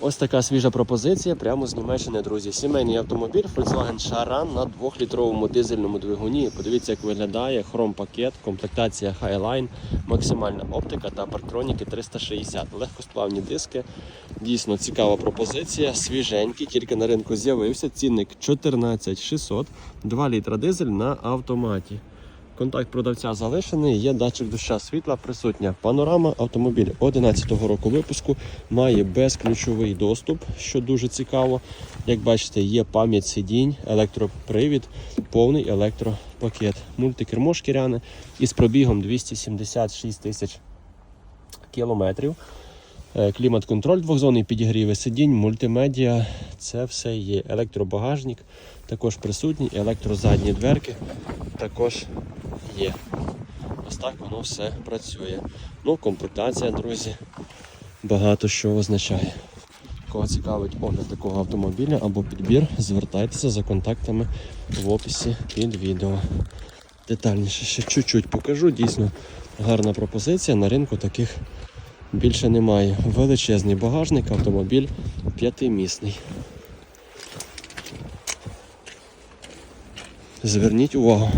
Ось така свіжа пропозиція прямо з Німеччини, друзі. Сімейний автомобіль Volkswagen Charan на 2-літровому дизельному двигуні. Подивіться, як виглядає хром-пакет, комплектація Highline, максимальна оптика та парктроніки 360. Легкосплавні диски. Дійсно цікава пропозиція. Свіженький, тільки на ринку з'явився. Цінник 14 600, 2 літра дизель на автоматі. Контакт продавця залишений, є датчик доща світла, присутня панорама. Автомобіль 11-го року випуску має безключовий доступ, що дуже цікаво. Як бачите, є пам'ять сидінь, електропривід, повний електропакет. Мультикермо шкіряне із пробігом 276 тисяч кілометрів. Е, Клімат-контроль двохзонний підігріви сидінь, мультимедіа, це все є. Електробагажник також присутній, електрозадні дверки також є. Ось так воно все працює. Ну, комплектація, друзі, багато що означає. Кого цікавить огляд такого автомобіля або підбір, звертайтеся за контактами в описі під відео. Детальніше ще чуть-чуть покажу. Дійсно гарна пропозиція. На ринку таких більше немає. Величезний багажник, автомобіль п'ятимісний. Зверніть увагу.